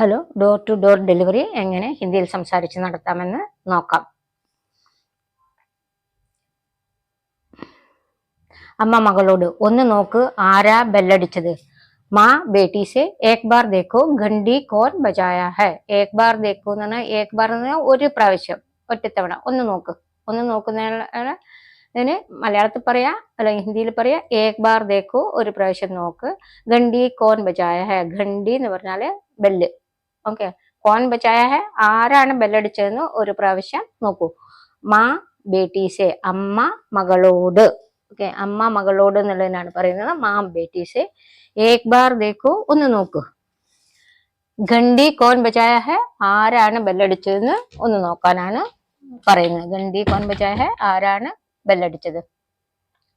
Hello door to door delivery എങ്ങനെ ഹിന്ദിയിൽ സംസാരിച്ച് നടത്താമെന്ന് നോക്കാം. അമ്മ മകളോട് ഒന്ന് നോക്ക് ആരാ ബെല്ലടിച്ചത്? മാ ബേട്ടി സെ ഏക് ബാർ ദേക്കോ ഘണ്ടി കോൻ ബജായ ഹെ. ഏക് ബാർ ദേക്കോ എന്ന് പറഞ്ഞാൽ ഏക് ബാർ എന്ന് പറഞ്ഞാൽ ഒരു പ്രാവശ്യം ഒറ്റത്തവണ. ഒന്ന് നോക്ക്. ഒന്ന് നോക്കുന്ന മലയാളത്തിൽ പറയാ അല്ലെങ്കിൽ ഹിന്ദിയിൽ പറയാ ഏക് ബാർ ദേക്കോ ഒരു പ്രാവശ്യം നോക്ക്. ഘണ്ടി കോൻ ബജായ ഹെ. ഘണ്ടി എന്ന് പറഞ്ഞാൽ ബെല്ല്. ഓക്കെ. കോൺ ബച്ചായ ആരാണ് ബെല്ലടിച്ചതെന്ന് ഒരു പ്രാവശ്യം നോക്കൂ. മാ ബേട്ടീസെ അമ്മ മകളോട്. ഓക്കെ. അമ്മ മകളോട് എന്നുള്ളതിനാണ് പറയുന്നത്. മാ ബേട്ടീസെ. ഏക് ബാർ ദേക്കൂ ഒന്ന് നോക്കൂ. ഗണ്ടി കോൺ ബച്ചായ ആരാണ് ബെല്ലടിച്ചതെന്ന് ഒന്ന് നോക്കാനാണ് പറയുന്നത്. ഗണ്ടി കോൺ ബച്ചായ ആരാണ് ബെല്ലടിച്ചത്?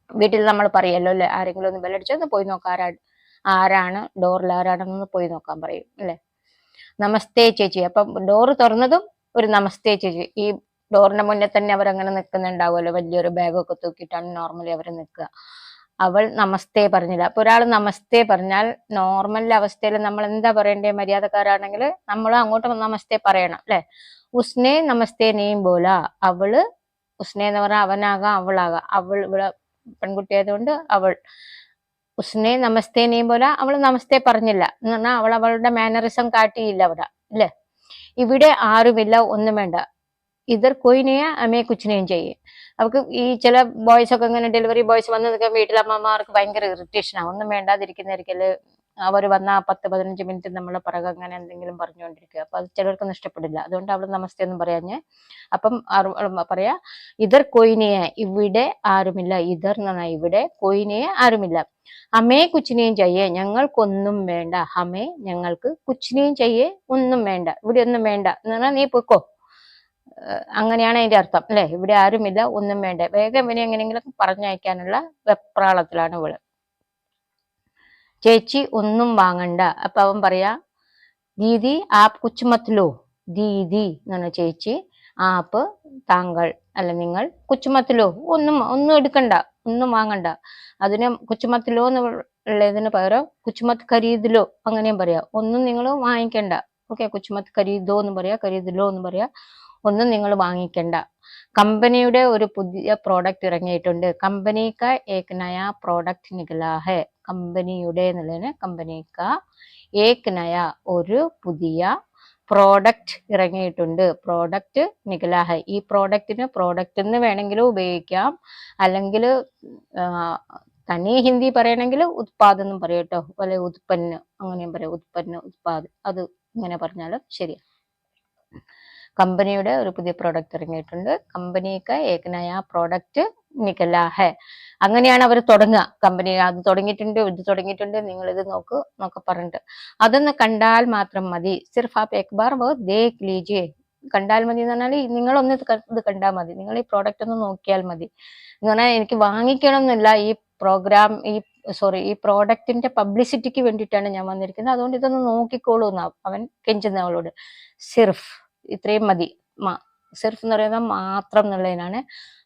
വീട്ടിൽ നമ്മൾ പറയല്ലോ അല്ലെ? ആരെങ്കിലും ഒന്ന് ബെല്ലടിച്ചത് പോയി നോക്കാം. ആരാണ്? ഡോറിൽ ആരാണെന്ന് പോയി നോക്കാൻ പറയും. അല്ലെ? നമസ്തേ ചേച്ചി. അപ്പം ഡോറ് തുറന്നതും ഒരു നമസ്തേ ചേച്ചി. ഈ ഡോറിന്റെ മുന്നേ തന്നെ അവരങ്ങനെ നിൽക്കുന്നുണ്ടാവുമല്ലോ. വലിയൊരു ബാഗൊക്കെ തൂക്കിയിട്ടാണ് നോർമലി അവർ നിൽക്കുക. അവൾ നമസ്തേ പറഞ്ഞില്ല. അപ്പൊ ഒരാൾ നമസ്തേ പറഞ്ഞാൽ നോർമൽ അവസ്ഥയിൽ നമ്മൾ എന്താ പറയണ്ടേ? മര്യാദക്കാരാണെങ്കിൽ നമ്മൾ അങ്ങോട്ട് നമസ്തേ പറയണം അല്ലെ? ഉസ്നെ നമസ്തേ നെയും പോല. അവൾ ഉസ്നെ എന്ന് പറഞ്ഞാൽ അവനാകാം അവളാകാം. അവൾ ഇവിടെ പെൺകുട്ടി ആയതുകൊണ്ട് അവൾ. ഉസ്നെ നമസ്തേ പോലെ അവൾ നമസ്തേ പറഞ്ഞില്ല. എന്ന് പറഞ്ഞാൽ അവൾ അവളുടെ മാനറിസം കാട്ടിയില്ല അവിടെ അല്ലേ? ഇവിടെ ആരുമില്ല ഒന്നും വേണ്ട. ഇതർ കൊയിനെയാ അമ്മയെ കുച്ചിനെയും ചെയ്യും. അവർക്ക് ഈ ചില ബോയ്സ് ഒക്കെ ഇങ്ങനെ ഡെലിവറി ബോയ്സ് വന്ന് നിൽക്കാൻ വീട്ടിലമ്മമാർക്ക് ഭയങ്കര ഇറിറ്റേഷൻ ആവും ഒന്നും വേണ്ടാതിരിക്കുന്നതായിരിക്കൽ അവർ വന്ന പത്ത് പതിനഞ്ച് മിനിറ്റ് നമ്മൾ പിറകെ അങ്ങനെ എന്തെങ്കിലും പറഞ്ഞുകൊണ്ടിരിക്കുക. അപ്പൊ അത് ചിലർക്കൊന്നും ഇഷ്ടപ്പെടില്ല അതുകൊണ്ട് അവൾ നമസ്തേ എന്ന് പറയാഞ്ഞ് അപ്പം പറയാ ഇതർ കൊയിനെയ ഇവിടെ ആരുമില്ല. ഇതർ എന്നാ ഇവിടെ കൊയിനെയ ആരുമില്ല. ഹമേ കുച്ചിനെയും ചെയ്യേ ഞങ്ങൾക്കൊന്നും വേണ്ട. ഹമേ ഞങ്ങൾക്ക് കുച്ചിനെയും ചെയ്യേ ഒന്നും വേണ്ട. ഇവിടെ ഒന്നും വേണ്ട. എന്ന് പറഞ്ഞാൽ നീ പൊയ്ക്കോ. അങ്ങനെയാണ് അതിന്റെ അർത്ഥം. അല്ലെ? ഇവിടെ ആരുമില്ല ഒന്നും വേണ്ട. വേഗം ഇവനെ എങ്ങനെയെങ്കിലും പറഞ്ഞയക്കാനുള്ള വെപ്രാളത്തിലാണ് ഇവൾ. ചേച്ചി ഒന്നും വാങ്ങണ്ട. അപ്പൊ അവൻ പറയാ ദീദി ആപ്പ് കുച്ചുമത്തിലോ? ദീദി എന്നാണ് ചേച്ചി ആപ്പ് താങ്കൾ അല്ല നിങ്ങൾ കുച്ചുമത്തിലോ? ഒന്നും ഒന്നും എടുക്കണ്ട ഒന്നും വാങ്ങണ്ട. അതിന് കുച്ചുമത്തിലോ എന്ന് ഉള്ളതിന് പകരം കുച്ചുമത്ത് കരീതിലോ അങ്ങനെയും പറയാം. ഒന്നും നിങ്ങൾ വാങ്ങിക്കണ്ട. ഓക്കെ കുച്ചുമത്ത് കരീതോ എന്ന് പറയാ കരീതിലോ എന്ന് പറയാ. ഒന്നും നിങ്ങൾ വാങ്ങിക്കണ്ട. കമ്പനിയുടെ ഒരു പുതിയ പ്രോഡക്റ്റ് ഇറങ്ങിയിട്ടുണ്ട്. കമ്പനിക്ക ഏക് നയ പ്രോഡക്റ്റ് നികലാ ഹെ. കമ്പനിയുടെ എന്നുള്ളതിന് കമ്പനിക്ക ഏക് നയ ഒരു പുതിയ പ്രോഡക്റ്റ് ഇറങ്ങിയിട്ടുണ്ട്. പ്രോഡക്റ്റ് നികലാഹ ഈ പ്രോഡക്റ്റിന് പ്രോഡക്റ്റ് എന്ന് വേണമെങ്കിലും ഉപയോഗിക്കാം. അല്ലെങ്കിൽ തനി ഹിന്ദി പറയണമെങ്കിൽ ഉത്പാദനം എന്നും പറയും കേട്ടോ. അല്ലെ ഉത്പന്ന. അങ്ങനെയും പറയാം. ഉത്പന്നം ഉത്പാദ. അത് ഇങ്ങനെ പറഞ്ഞാലും ശരി കമ്പനിയുടെ ഒരു പുതിയ പ്രോഡക്റ്റ് ഇറങ്ങിയിട്ടുണ്ട്. കമ്പനിക്ക് ഏകനായ ആ പ്രോഡക്റ്റ് നികലാ ഹെ. അങ്ങനെയാണ് അവർ തുടങ്ങുക. കമ്പനി അത് തുടങ്ങിയിട്ടുണ്ട് ഇത് തുടങ്ങിയിട്ടുണ്ട് നിങ്ങൾ ഇത് നോക്ക് എന്നൊക്കെ പറഞ്ഞിട്ട്. അതൊന്ന് കണ്ടാൽ മാത്രം മതി. സിർഫ് ആപ്പ് എക് ബാർ വോ ദേഖ് കണ്ടാൽ മതി എന്ന് പറഞ്ഞാൽ നിങ്ങളൊന്ന് ഇത് കണ്ടാൽ മതി. നിങ്ങൾ ഈ പ്രോഡക്റ്റ് ഒന്ന് നോക്കിയാൽ മതി. എന്ന് പറഞ്ഞാൽ എനിക്ക് വാങ്ങിക്കണം എന്നില്ല ഈ പ്രോഗ്രാം ഈ സോറി ഈ പ്രോഡക്റ്റിന്റെ പബ്ലിസിറ്റിക്ക് വേണ്ടിയിട്ടാണ് ഞാൻ വന്നിരിക്കുന്നത്. അതുകൊണ്ട് ഇതൊന്ന് നോക്കിക്കോളൂ എന്നാ അവൻ കെഞ്ചുന്ന അവളോട് സിർഫ്. ഇത്രയും മതി. മ- സിർഫ് എന്ന് പറയുന്നത് മാത്രം എന്നുള്ളതിനാണ്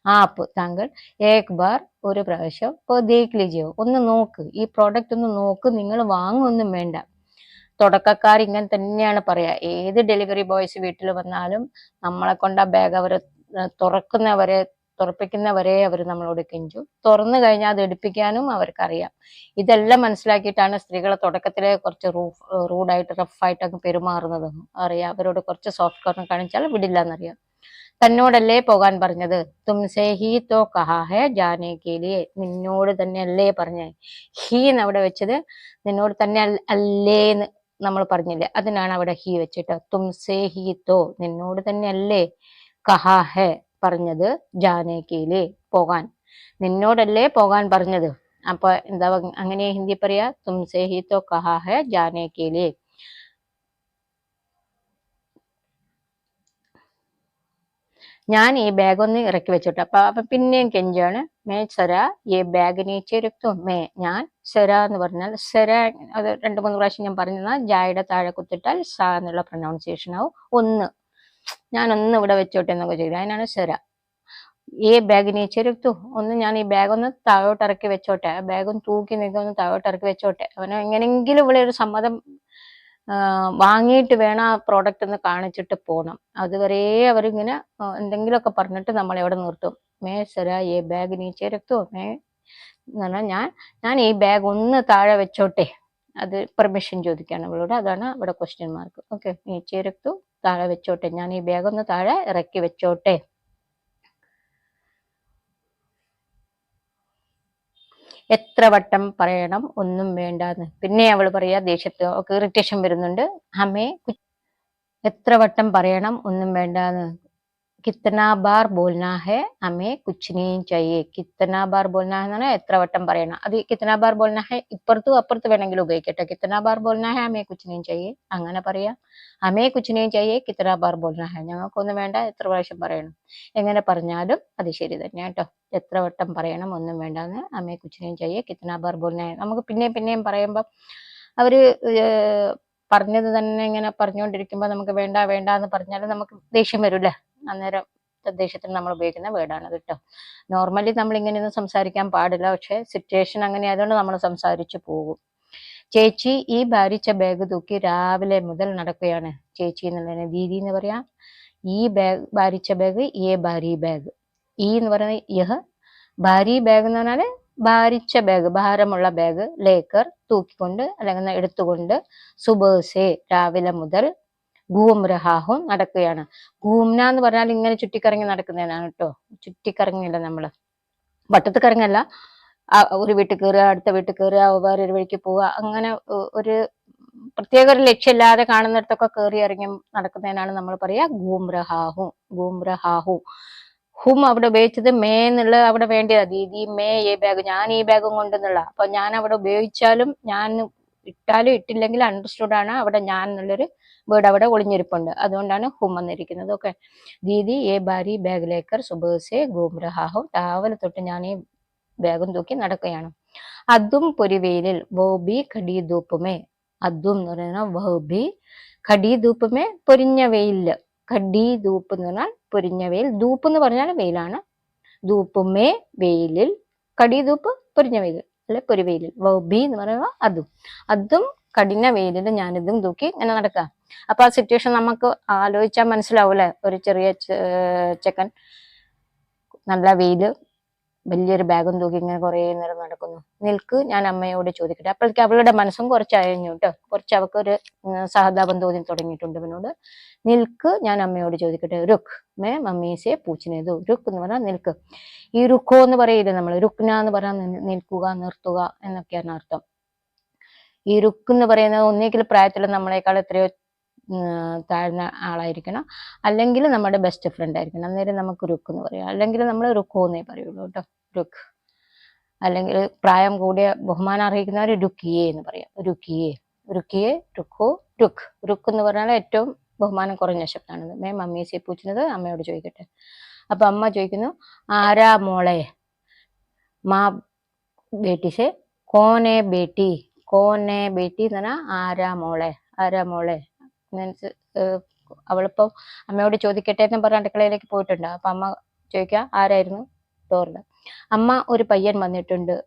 ആപ്പ് താങ്കൾ ഏക് ബാർ ഒരു പ്രാവശ്യം ഇപ്പോൾ ദേഖ് ഒന്ന് നോക്ക്. ഈ പ്രോഡക്റ്റ് ഒന്ന് നോക്ക്. നിങ്ങൾ വാങ്ങുമൊന്നും വേണ്ട. തുടക്കക്കാർ ഇങ്ങനെ തന്നെയാണ് പറയുക ഏത് ഡെലിവറി ബോയ്സ് വീട്ടിൽ വന്നാലും നമ്മളെ കൊണ്ട് ആ ബാഗ് അവർ തുറക്കുന്നവരെ തുറപ്പിക്കുന്നവരെ അവർ നമ്മളോട് കെഞ്ചും. തുറന്നു കഴിഞ്ഞാൽ അത് എടുപ്പിക്കാനും അവർക്കറിയാം. ഇതെല്ലാം മനസ്സിലാക്കിയിട്ടാണ് സ്ത്രീകളെ തുടക്കത്തിലെ കുറച്ച് റൂഫ് റൂഡായിട്ട് റഫായിട്ടൊക്കെ പെരുമാറുന്നതെന്നും പെരുമാറുന്നതും അറിയാം. അവരോട് കുറച്ച് സോഫ്റ്റ് കോർണർ കാണിച്ചാൽ വിടില്ല എന്നറിയാം തന്നോടല്ലേ പോകാൻ പറഞ്ഞത്? തുംസേ ഹി തോ കഹാ ഹെ ജാനെ കേലിയെ നിന്നോട് തന്നെ അല്ലേ പറഞ്ഞേ? ഹീ എന്ന് അവിടെ വെച്ചത് നിന്നോട് തന്നെ അല്ലേ എന്ന് നമ്മൾ പറഞ്ഞില്ലേ? അതിനാണ് അവിടെ ഹി വെച്ചിട്ട്. തുംസേ ഹി തോ നിന്നോട് തന്നെ അല്ലേ കഹാ ഹെ പറഞ്ഞത് ജാനകിയിലേ പോകാൻ. നിന്നോടല്ലേ പോകാൻ പറഞ്ഞത്? അപ്പൊ എന്താ അങ്ങനെ ഹിന്ദി പറയാ തുംസേ ഹി തോ കഹാ ഹെ ജാനകിയിലേ? ഞാൻ ഈ ബാഗ് ഒന്ന് ഇറക്കി വെച്ചിട്ട് അപ്പൊ അപ്പൊ പിന്നെയും കെഞ്ചാണ്. മേ സെര ഈ ബാഗ് നീച്ചെ രക്തു? മേ ഞാൻ സെര എന്ന് പറഞ്ഞാൽ സെര അത് രണ്ട് മൂന്ന് പ്രാവശ്യം ഞാൻ പറഞ്ഞാൽ ജായുടെ താഴെ കുത്തിട്ടാൽ സ എന്നുള്ള പ്രൊനൗൺസിയേഷൻ ആവും. ഒന്ന്. ഞാൻ ഒന്ന് ഇവിടെ വെച്ചോട്ടെ എന്നൊക്കെ ചെയ്തു. അതിനാണ് ശര. ഈ ബാഗ് നീ ചെരുത്തു ഒന്ന് ഞാൻ ഈ ബാഗ് ഒന്ന് താഴോട്ട് ഇറക്കി വെച്ചോട്ടെ. ആ ബാഗ് ഒന്ന് തൂക്കി നിൽക്കുക ഒന്ന് താഴോട്ട് ഇറക്കി വെച്ചോട്ടെ. അവന് എങ്ങനെങ്കിലും ഇവിടെ ഒരു സമ്മതം വാങ്ങിയിട്ട് വേണം ആ പ്രോഡക്റ്റ് ഒന്ന് കാണിച്ചിട്ട് പോകണം അതുവരെ അവരിങ്ങനെ എന്തെങ്കിലുമൊക്കെ പറഞ്ഞിട്ട് നമ്മൾ എവിടെ നിർത്തും. മേ സര ഈ ബാഗ് നീ ചെരുത്തു മേ എന്ന് പറഞ്ഞാൽ ഞാൻ ഞാൻ ഈ ബാഗ് ഒന്ന് താഴെ വെച്ചോട്ടെ. അത് പെർമിഷൻ ചോദിക്കുകയാണ് അവളോട് അതാണ് അവിടെ ക്വസ്റ്റ്യൻ മാർക്ക് ഓക്കെ നീ രക്തോ താഴെ വെച്ചോട്ടെ. ഞാൻ ഈ ബാഗ് ഒന്ന് താഴെ ഇറക്കി വെച്ചോട്ടെ. എത്ര വട്ടം പറയണം? ഒന്നും വേണ്ടാന്ന്. പിന്നെ അവൾ പറയാ ദേഷ്യത്ത് ഒക്കെ ഇറിറ്റേഷൻ വരുന്നുണ്ട്. അമ്മേ എത്ര വട്ടം പറയണം? ഒന്നും വേണ്ടാന്ന്. കിത്തന ബാർ ബോൽനാ ഹെ അമേ കുച്ച് ചെയ്യേ കിത്തന ബാർ ബോൽനാ എന്ന് പറഞ്ഞാൽ എത്ര വട്ടം പറയണം അത് കിത്തന ബാർ ബോൽനാ ഹെ ഇപ്പുറത്തും അപ്പുറത്ത് വേണമെങ്കിലും ഉപയോഗിക്കട്ടെ കിത്തന ബാർ ബോൽനാ ഹെ അമേ കുച്ച് ചെയ്യേ അങ്ങനെ പറയാ അമേ കുച്ചിനെയും ചെയ്യേ കിത്തനാ ബാർ ബോൽനാ ഹെ ഞങ്ങൾക്കൊന്നും വേണ്ട എത്ര പ്രാവശ്യം പറയണം എങ്ങനെ പറഞ്ഞാലും അത് ശരി തന്നെ കേട്ടോ എത്ര വട്ടം പറയണം ഒന്നും വേണ്ടെന്ന് അമേ കുച്ചിനെയും ചെയ്യേ കിത്തന ബാർ ബോലിനെ നമുക്ക് പിന്നെയും പിന്നെയും പറയുമ്പോൾ അവർ പറഞ്ഞത് തന്നെ ഇങ്ങനെ പറഞ്ഞുകൊണ്ടിരിക്കുമ്പോൾ നമുക്ക് വേണ്ട വേണ്ട എന്ന് പറഞ്ഞാൽ നമുക്ക് ദേഷ്യം വരൂല്ലേ അന്നേരം തദ്ദേശത്തിന് നമ്മൾ ഉപയോഗിക്കുന്ന വേർഡാണ് കേട്ടോ നോർമലി നമ്മൾ ഇങ്ങനെയൊന്നും സംസാരിക്കാൻ പാടില്ല. പക്ഷെ സിറ്റുവേഷൻ അങ്ങനെ ആയതുകൊണ്ട് നമ്മൾ സംസാരിച്ചു പോകും. ചേച്ചി ഈ ഭാരിച്ച ബാഗ് തൂക്കി രാവിലെ മുതൽ നടക്കുകയാണ്. ചേച്ചി എന്നുള്ളതിന് ദീദി എന്ന് പറയാം. ഈ ബാഗ് ഭാരിച്ച ബാഗ് ഏ ഭാരി ബാഗ് ഈ എന്ന് പറയുന്നത് യഹ് ഭാരി ബാഗ് എന്ന് പറഞ്ഞാൽ ഭാരിച്ച ബാഗ് ഭാരമുള്ള ബാഗ് ലേക്കർ തൂക്കിക്കൊണ്ട് അല്ലെങ്കിൽ എടുത്തുകൊണ്ട് സുബേസെ രാവിലെ മുതൽ ഗൂം രഹാഹും നടക്കുകയാണ്. ഗൂംന എന്ന് പറഞ്ഞാൽ ഇങ്ങനെ ചുറ്റിക്കറങ്ങി നടക്കുന്നതിനാണ് കേട്ടോ. ചുറ്റിക്കറങ്ങില്ല നമ്മൾ. വട്ടത്ത് കറങ്ങല്ല ഒരു വീട്ടിൽ കയറുക അടുത്ത വീട്ടിൽ കയറുക വേറൊരു വഴിക്ക് പോവുക അങ്ങനെ ഒരു പ്രത്യേക ഒരു ലക്ഷ്യമില്ലാതെ കാണുന്നിടത്തൊക്കെ കയറി ഇറങ്ങി നടക്കുന്നതിനാണ് നമ്മൾ പറയാ ഗൂമ്രഹാഹു ഗൂമ്രഹാഹു ഹും അവിടെ ഉപയോഗിച്ചത് മേ എന്നുള്ള അവിടെ വേണ്ടിയതാ. ദീദി മേ ഈ ബാഗ് ഞാൻ ഈ ബാഗും കൊണ്ടെന്നുള്ള അപ്പൊ ഞാൻ അവിടെ ഉപയോഗിച്ചാലും ഞാൻ ഇട്ടാലും ഇട്ടില്ലെങ്കിൽ അണ്ടർസ്റ്റുഡ് ആണ്. അവിടെ ഞാൻ എന്നുള്ളൊരു വേർഡ് അവിടെ ഒളിഞ്ഞിരിപ്പുണ്ട്. അതുകൊണ്ടാണ് ഹും വന്നിരിക്കുന്നത്. ഓക്കെ ദീദി ഏ ബാരി ബാഗിലേക്കർ സുബേസെ ഗൂംറഹാഹു രാവിലെ തൊട്ട് ഞാൻ ഈ ബാഗും തൂക്കി നടക്കുകയാണ്. അതും പൊരിവെയിലിൽ ബോബി കടി ധൂപ്പുമേ അതും എന്ന് പറയുന്നത് ബോബി ഖടി ധൂപ്പുമേ പൊരിഞ്ഞ വെയിലിൽ കടി ധൂപ്പ് എന്ന് പറഞ്ഞാൽ പൊരിഞ്ഞ വെയിൽ. ധൂപ്പ് എന്ന് പറഞ്ഞാൽ വെയിലാണ്. ധൂപ്പുമേ വെയിലിൽ. കടി ധൂപ്പ് പൊരിഞ്ഞ വെയിൽ. അല്ലെ? പൊരിവെയിലിൽ വൗബി എന്ന് പറയുമ്പോൾ അതും. അതും കഠിന വെയിലിൽ ഞാനിതും തൂക്കി ഇങ്ങനെ നടക്കുക അപ്പൊ ആ സിറ്റുവേഷൻ നമുക്ക് ആലോചിച്ചാൽ മനസ്സിലാവൂലേ ഒരു ചെറിയ ചെക്കൻ നല്ല വെയിൽ വലിയൊരു ബാഗും തൂക്കി ഇങ്ങനെ കുറേ നേരം നടക്കുന്നു. നിൽക്ക് ഞാൻ അമ്മയോട് ചോദിക്കട്ടെ. അപ്പോഴേക്ക് അവളുടെ മനസ്സും കുറച്ച് അയഞ്ഞു കേട്ടോ. കുറച്ച് അവൾക്ക് ഒരു സഹതാപം തോന്നി തുടങ്ങിയിട്ടുണ്ട് ഇവനോട്. നിൽക്ക് ഞാൻ അമ്മയോട് ചോദിക്കട്ടെ. രുഖ് മേ മമ്മീസെ പൂച്ചിനേതു. രുഖ് എന്ന് പറഞ്ഞാൽ നിൽക്ക്. ഈ രുഖോ എന്ന് പറയില്ലേ നമ്മൾ രുക്ന എന്ന് പറഞ്ഞാൽ നിൽക്കുക നിർത്തുക എന്നൊക്കെയാണ് അർത്ഥം. ഈ രുക്ക് എന്ന് പറയുന്നത് ഒന്നുകിൽ പ്രായത്തിൽ നമ്മളെക്കാൾ എത്രയോ താഴ്ന്ന ആളായിരിക്കണം. അല്ലെങ്കിൽ നമ്മുടെ ബെസ്റ്റ് ഫ്രണ്ട് ആയിരിക്കണം. അന്നേരം നമുക്ക് റുക്ക് എന്ന് പറയാം. അല്ലെങ്കിൽ നമ്മൾ റുക്കോ എന്നേ പറയുള്ളൂ കേട്ടോ. റുക്ക് അല്ലെങ്കിൽ പ്രായം കൂടിയ ബഹുമാനം അർഹിക്കുന്നവർ രുക്കിയെ എന്ന് പറയാം. രുക്കിയെ. രുക്കിയെ റുക്കോ രുക്ക്. റുക്ക് എന്ന് പറഞ്ഞാൽ ഏറ്റവും ബഹുമാനം കുറഞ്ഞ ശബ്ദമാണിത് മേ മമ്മിയെ സി പൂച്ചുന്നത് അമ്മയോട് ചോദിക്കട്ടെ. അപ്പൊ അമ്മ ചോദിക്കുന്നു ആരാ മോളെ? മാ ബേട്ടിസെ കോനെ ബേട്ടി. കോനെ ബേട്ടി എന്ന് പറഞ്ഞാൽ ആരാ മോളെ? ആരാ മോളെ? മീൻസ് അവളിപ്പോ അമ്മയോട് ചോദിക്കട്ടെ എന്ന് പറഞ്ഞ അടുക്കളയിലേക്ക് പോയിട്ടുണ്ട്? അപ്പൊ അമ്മ ചോദിക്കുക ആരായിരുന്നു? ഡോറിൽ അമ്മ ഒരു പയ്യൻ വന്നിട്ടുണ്ട്.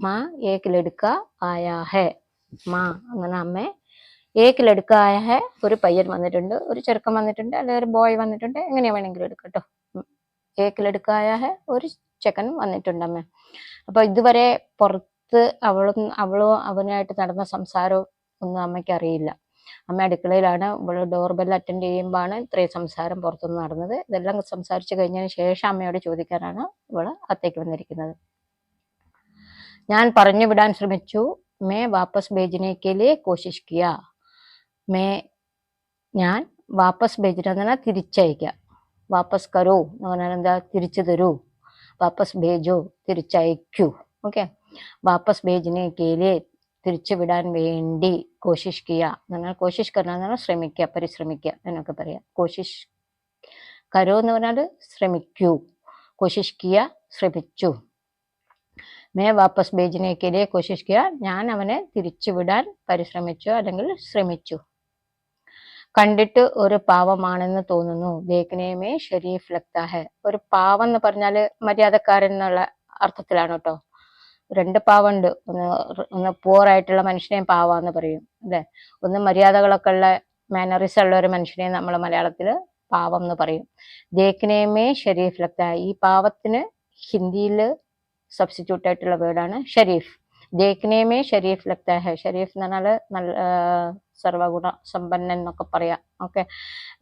മാ ഏക്കിലെടുക്ക ആയാ ഹേ. മാ അങ്ങനെ അമ്മേ. ഏക്കിലെടുക്ക ആയ ഹേ. ഒരു പയ്യൻ വന്നിട്ടുണ്ട് ഒരു ചെറുക്കൻ വന്നിട്ടുണ്ട് അല്ലെങ്കിൽ ഒരു ബോയ് വന്നിട്ടുണ്ട്. എങ്ങനെ വേണമെങ്കിലും എടുക്കട്ടോ. ഏക്കിലെടുക്ക ആയ ഹേ. ഒരു ചെക്കൻ വന്നിട്ടുണ്ട് അമ്മ. അപ്പൊ ഇതുവരെ പുറത്ത് അവളും അവളും അവനായിട്ട് നടന്ന സംസാരവും ഒന്നും അമ്മയ്ക്ക് അറിയില്ല. അമ്മ അടുക്കളയിലാണ്. ഇവിടെ ഡോർ അറ്റൻഡ് ചെയ്യുമ്പോഴാണ് ഇത്രയും സംസാരം പുറത്തുനിന്ന് നടന്നത്. ഇതെല്ലാം സംസാരിച്ചു കഴിഞ്ഞതിന് ശേഷം അമ്മയോട് ചോദിക്കാനാണ് ഇവൾ അത്തേക്ക് വന്നിരിക്കുന്നത്. ഞാൻ പറഞ്ഞു വിടാൻ ശ്രമിച്ചു. മേ വാപ്പസ് ഭേജനേക്കലേ കോശിഷ് മേ ഞാൻ വാപ്പസ് ഭേജന എന്ന് പറഞ്ഞാൽ തിരിച്ചയക്കുക വാപ്പസ് കരോ എന്ന് പറഞ്ഞാൽ എന്താ? തിരിച്ചു തരൂ. വാപ്പസ് ഭേജോ തിരിച്ചയക്കൂ. ഓക്കെ? വാപ്പസ് ഭേജനേക്കലേ തിരിച്ചു വിടാൻ വേണ്ടി കോശിഷ് കിയ എന്ന് കോശിഷ് കരണ ശ്രമിക്കുക പരിശ്രമിക്കുക എന്നൊക്കെ പറയാം. കോശിഷ് കരോ എന്ന് പറഞ്ഞാൽ ശ്രമിക്കൂ. കോശിഷ് കിയ ശ്രമിച്ചു. മേ വാപ്പസ് ബേജിനേക്കെതിരെ കോശിഷ് കിയ ഞാൻ അവനെ തിരിച്ചു വിടാൻ പരിശ്രമിച്ചു അല്ലെങ്കിൽ ശ്രമിച്ചു. കണ്ടിട്ട് ഒരു പാവമാണെന്ന് തോന്നുന്നു. ദേഖ്നേമേ ഷെരീഫ് ലക്താഹെ ഒരു പാവം എന്ന് പറഞ്ഞാൽ മര്യാദക്കാരൻ എന്നുള്ള അർത്ഥത്തിലാണ് കേട്ടോ. രണ്ട് പാവുണ്ട്. ഒന്ന് ഒന്ന് പൂർ ആയിട്ടുള്ള മനുഷ്യനെയും പാവാന്ന് പറയും. അല്ലെ? ഒന്ന് മര്യാദകളൊക്കെ ഉള്ള മാനറിസ് ഉള്ള ഒരു മനുഷ്യനെയും നമ്മൾ മലയാളത്തിൽ പാവം എന്ന് പറയും. ദേഖ്നേമേ ഷരീഫ് ലക്ത. ഈ പാവത്തിന് ഹിന്ദിയിൽ സബ്സ്റ്റിറ്റ്യൂട്ട് ആയിട്ടുള്ള വേർഡാണ് ഷരീഫ്. ദേഖ്നേമേ ഷരീഫ് ലക്ത ഷരീഫ് എന്ന് പറഞ്ഞാൽ നല്ല സർവഗുണ സമ്പന്നൻ എന്നൊക്കെ പറയാം. ഓക്കെ?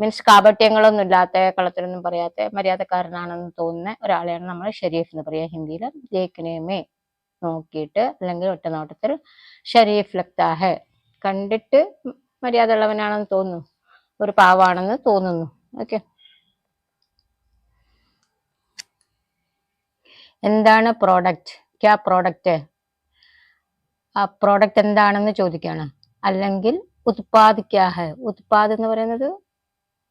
മീൻസ് കാപട്യങ്ങളൊന്നും ഇല്ലാത്ത കളത്തിലൊന്നും പറയാത്ത മര്യാദക്കാരനാണെന്ന് തോന്നുന്ന ഒരാളെയാണ് നമ്മൾ ഷരീഫ് എന്ന് പറയാം ഹിന്ദിയിൽ ദേഖ്നേമേ. നോക്കിയിട്ട് അല്ലെങ്കിൽ ഒറ്റ നോട്ടത്തിൽ ഷരീഫ് ലക്താഹ് കണ്ടിട്ട് മര്യാദ ഉള്ളവനാണെന്ന് തോന്നുന്നു. ഒരു പാവാണെന്ന് തോന്നുന്നു. ഓക്കെ. എന്താണ് പ്രോഡക്റ്റ് ക്യാ പ്രോഡക്റ്റ് ആ പ്രോഡക്റ്റ് എന്താണെന്ന് ചോദിക്കുകയാണ്. അല്ലെങ്കിൽ ഉത്പാദിക്കാഹ്. ഉത്പാദ് എന്ന് പറയുന്നത്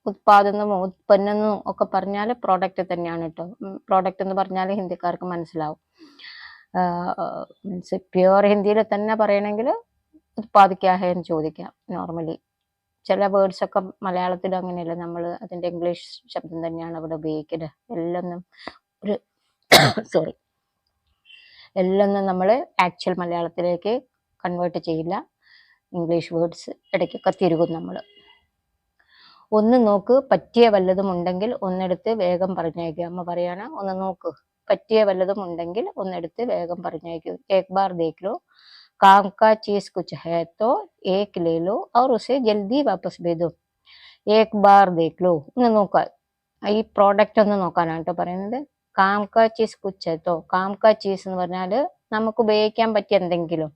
ഉത്പാദനമോ ഉത്പന്നമോ ഒക്കെ പറഞ്ഞാൽ പ്രോഡക്റ്റ് തന്നെയാണ് കേട്ടോ. പ്രോഡക്റ്റ് എന്ന് പറഞ്ഞാൽ ഹിന്ദിക്കാർക്ക് മനസ്സിലാവും. മീൻസ് പ്യുവർ ഹിന്ദിയിൽ തന്നെ പറയണമെങ്കിൽ ഉത്പാദിക്കാഹേ എന്ന് ചോദിക്കാം നോർമലി ചില വേർഡ്സൊക്കെ മലയാളത്തിൽ അങ്ങനെയല്ല നമ്മൾ അതിന്റെ ഇംഗ്ലീഷ് ശബ്ദം തന്നെയാണ് അവിടെ ഉപയോഗിക്കുന്നത് എല്ലൊന്നും ഒരു സോറി എല്ലൊന്നും നമ്മൾ ആക്ച്വൽ മലയാളത്തിലേക്ക് കൺവേർട്ട് ചെയ്യില്ല. ഇംഗ്ലീഷ് വേർഡ്സ് ഇടയ്ക്കൊക്കെ തിരുകും നമ്മൾ ഒന്ന് നോക്ക് പറ്റിയ വല്ലതും ഉണ്ടെങ്കിൽ ഒന്നെടുത്ത് വേഗം പറഞ്ഞേക്കുക അമ്മ പറയാണ് ഒന്ന് നോക്ക്. പറ്റിയ വല്ലതും ഉണ്ടെങ്കിൽ ഒന്നെടുത്ത് വേഗം പറഞ്ഞേക്കൂ ഏക് ബാർ ദേഖ് ലോ काम का चीज कुछ है तो एक ले लो और उसे जल्दी वापस भेज दो एक बार देख लो ഒന്ന് നോക്കാൻ ഈ പ്രോഡക്റ്റ് ഒന്ന് നോക്കാനാണ് കേട്ടോ പറയുന്നത് കാം കാ ചീസ് കുച്ചോ കാം കാ ചീസ് എന്ന് പറഞ്ഞാൽ നമുക്ക് ഉപയോഗിക്കാൻ പറ്റിയ എന്തെങ്കിലും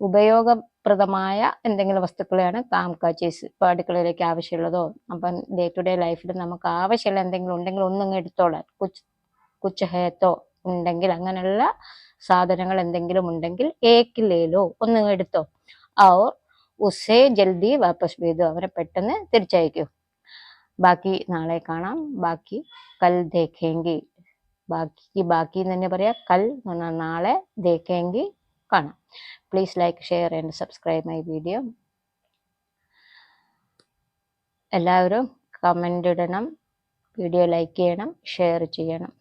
ഉപയോഗപ്രദമായ എന്തെങ്കിലും വസ്തുക്കളെയാണ് കാം കാ ചീസ് ഇപ്പൊ അടുക്കളയിലേക്ക് ആവശ്യമുള്ളതോ അപ്പം ഡേ ടു ഡേ ലൈഫിൽ നമുക്ക് ആവശ്യമുള്ള എന്തെങ്കിലും ഉണ്ടെങ്കിൽ ഒന്നും എടുത്തോളാൻ കുച്ച് കുച്ച് ഹേത്തോ ഉണ്ടെങ്കിൽ അങ്ങനെയുള്ള സാധനങ്ങൾ എന്തെങ്കിലും ഉണ്ടെങ്കിൽ ഏക്കില്ലേലോ ലേലോ ഒന്ന് എടുത്തോ. ഔർ ഉസേ ജൽദി വാപ്പസ് ചെയ്തു അവരെ പെട്ടെന്ന് തിരിച്ചയക്കൂ. ബാക്കി നാളെ കാണാം. ബാക്കി കൽ ദേഖേങ്കി. ബാക്കി ബാക്കി എന്ന് തന്നെ പറയാം. കൽ എന്ന് പറഞ്ഞാൽ നാളെ ദേഖേങ്കി കാണാം. Please like share and subscribe my video എല്ലാവരും കമന്റ് ഇടണം വീഡിയോ ലൈക്ക് ചെയ്യണം ഷെയർ ചെയ്യണം.